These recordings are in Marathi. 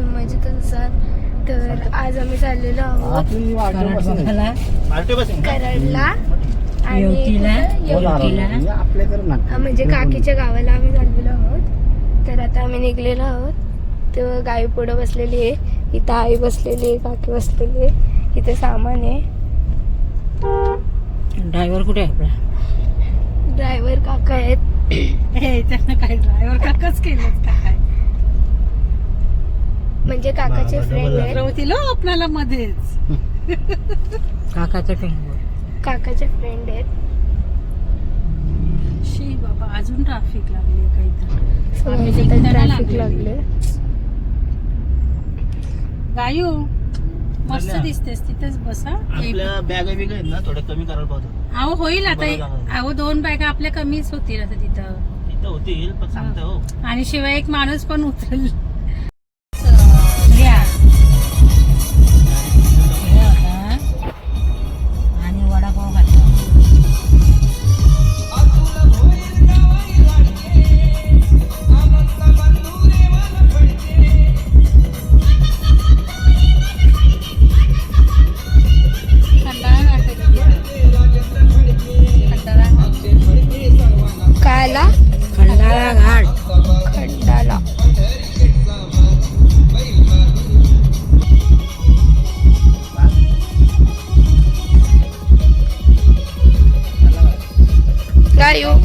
म्हणजे कसं तर आज आम्ही चाललेलो आहोत? कराडला. आणि. हा, म्हणजे काकीच्या गावाला आम्ही चाललेलो आहोत. तर आता आम्ही निघलेलो आहोत. तर गाई पुढं बसलेली आहे. इथं आई बसलेली आहे काकी बसलेली आहे. इथे सामान आहे. ड्रायव्हर कुठे आहे आपला? ड्रायव्हर काका आहेत. हे त्यानं काय ड्रायव्हर काकाच केलं काय? म्हणजे काकाचे फ्रेंड आहेत. रवतीला आपल्याला मध्येच. काकाचं ट्रेन काकाचे फ्रेंड आहेत. शी बाबा अजून ट्रॅफिक लागली काही So, आम्ही इथे निघताना ट्रॅफिक लागलेली. लागले. गायू मस्त. दिसतेस तिथेच बसा आपल्या बॅग बिग आहेत ना थोड्या कमी करायला पाहतो. अहो होईल आता. बरं झालं. अहो दोन बॅगा आपल्या कमीच होतील आता तिथं. तिथं होतील पण सांगतो हो. आणि शिवाय एक माणूस पण उचल નાળાઘાટ ખંડાલા. ગાયું.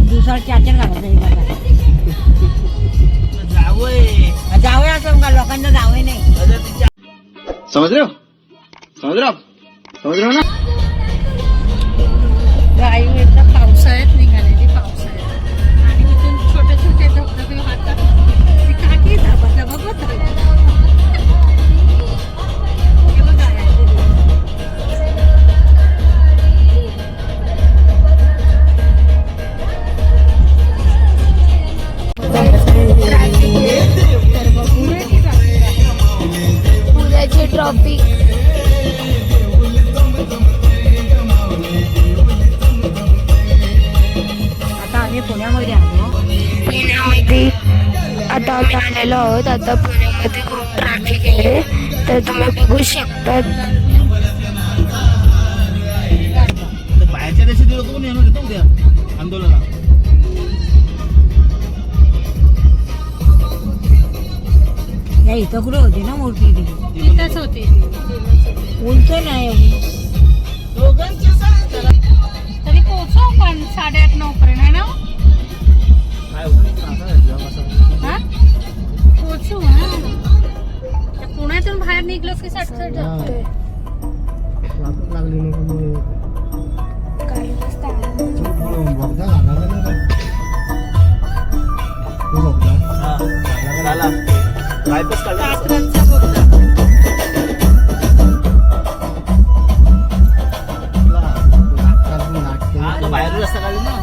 दिवसाला चार चार घालायचं जावंय. जावं असं का लोकांना जावं नाही अरे तिच्या- समझ रहे हो समझ रहे हो आप? समझ रहे हो ना गाई एकदम पावसाळ्यात निघालेली पावसाळ्यात ट्रॉफिक आता आम्ही पुण्यामध्ये आलो. पुण्यामध्ये आता आम्ही आलेलो आहोत. आता पुण्यामध्ये खूप ट्रॅफिक आहे. तर तुम्ही बघू शकतात. बाहेरच्या उद्या आंदोलनाला. या इथं कुठे होती ना मूर्ती ती. तिथंच होती. उंच नाही एवढी. तरी पोहोचू पण साडेआठ नऊ पर्यंत आहे ना? हा? पोहोचू हा. त्या पुण्यातून बाहेर निघलो की सटसट काही झाला. बायपास काढला ना?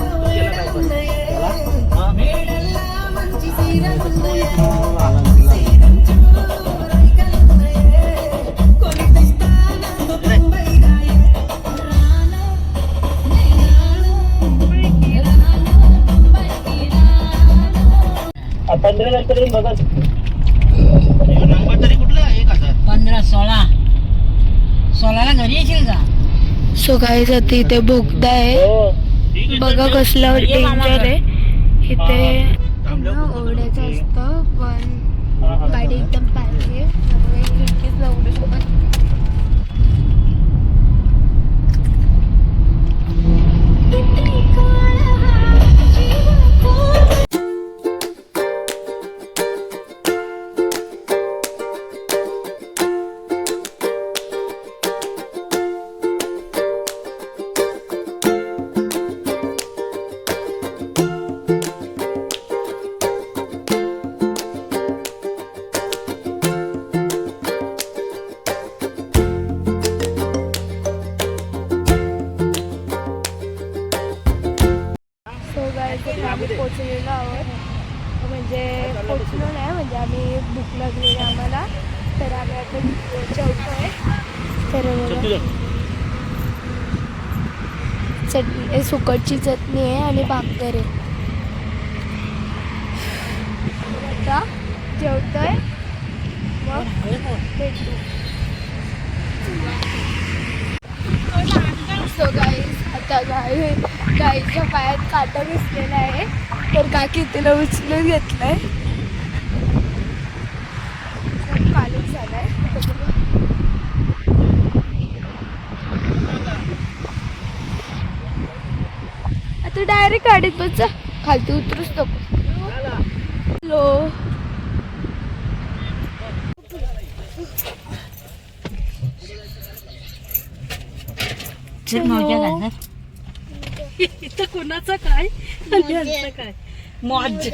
कात्रजचा हा? हा. पंधरा नंतर बघा नंबर तरी कुठला एक हजार. पंधरा सोळा. सोळाला घरी येशील का? सो काही जाते इथे बोगदा आहे बघा कसलं डेंजर आहे इथे ना ओढायचं असतं पण गाडी एकदम पाहिजे. खिडकीच आम्ही पोचलेलो आहोत. म्हणजे पोचलो नाही म्हणजे आम्ही भूक लागलेली आम्हाला. तर आम्ही आता जेवतोय तर बघा. चटणी सुकटची चटणी आहे आणि भाकर आहे. आता जेवतोय. मग भेटू. सो आता गाय गाईच्या पायात काटा घुसलेला आहे. तर काकी तिला उचलून घेतलंय. खूप कालच झालाय. आता डायरेक्ट गाडीत बस जा. खालती उतरूच नको. हॅलो. हॅलो. इथं कोणाचं काय आणि यांचं काय? मौज.